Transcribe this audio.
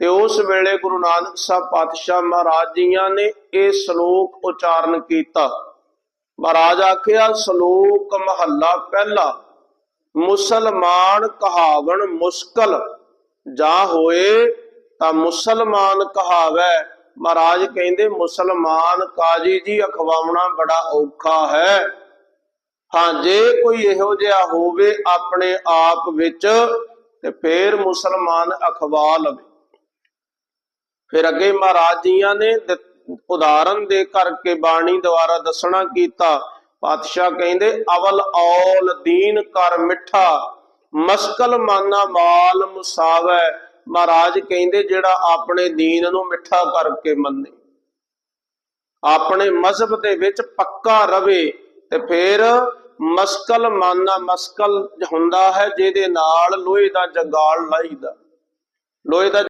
ਤੇ ਉਸ ਵੇਲੇ ਗੁਰੂ ਨਾਨਕ ਸਾਹਿਬ ਪਾਤਸ਼ਾਹ ਮਹਾਰਾਜ ਜੀਆਂ ਨੇ ਇਹ ਸ਼ਲੋਕ ਉਚਾਰਨ ਕੀਤਾ। ਮਹਾਰਾਜ ਆਖਿਆ, ਸ਼ਲੋਕ ਮਹੱਲਾ ਪਹਿਲਾ, ਮੁਸਲਮਾਨ ਕਹਾਵਣ ਮੁਸ਼ਕਲ, ਜਾਂ ਹੋਏ ਤਾਂ ਮੁਸਲਮਾਨ ਕਹਾਵੈ। ਮਹਾਰਾਜ ਕਹਿੰਦੇ, ਮੁਸਲਮਾਨ ਕਾਜੀ ਜੀ ਅਖਵਾਉਣਾ ਬੜਾ ਔਖਾ ਹੈ। ਹਾਂ, ਜੇ ਕੋਈ ਇਹੋ ਜਿਹਾ ਹੋਵੇ ਆਪਣੇ ਆਪ ਵਿੱਚ, ਤੇ ਫੇਰ ਮੁਸਲਮਾਨ ਅਖਵਾ ਲਵੇ। ਫਿਰ ਅੱਗੇ ਮਹਾਰਾਜ ਜੀਆਂ ਨੇ ਉਦਾਹਰਨ ਦੇ ਕਰਕੇ ਬਾਣੀ ਦੁਆਰਾ ਦੱਸਣਾ ਕੀਤਾ। ਪਾਤਸ਼ਾਹ ਕਹਿੰਦੇ, ਅਵਲ ਔਲ ਦੀਨ ਕਰ ਮਿੱਠਾ, ਮਸਕਲ ਮਾਨਾ ਮਾਲ ਮੁਸਾਵੈ। ਮਹਾਰਾਜ ਕਹਿੰਦੇ, ਜਿਹੜਾ ਆਪਣੇ ਦੀਨ ਨੂੰ ਮਿੱਠਾ ਕਰਕੇ ਮੰਨੇ, ਆਪਣੇ ਮਜ਼ਹਬ ਦੇ ਵਿੱਚ ਪੱਕਾ ਰਵੇ ਤੇ ਫਿਰ ਮਸਕਲ ਮਾਨਾ ਮਸਕਲ ਹੁੰਦਾ ਹੈ, ਜਿਹਦੇ ਨਾਲ ਲੋਹੇ ਦਾ ਜੰਗਾਲ ਲਾਈਦਾ। ਲੋਹੇ ਦਾ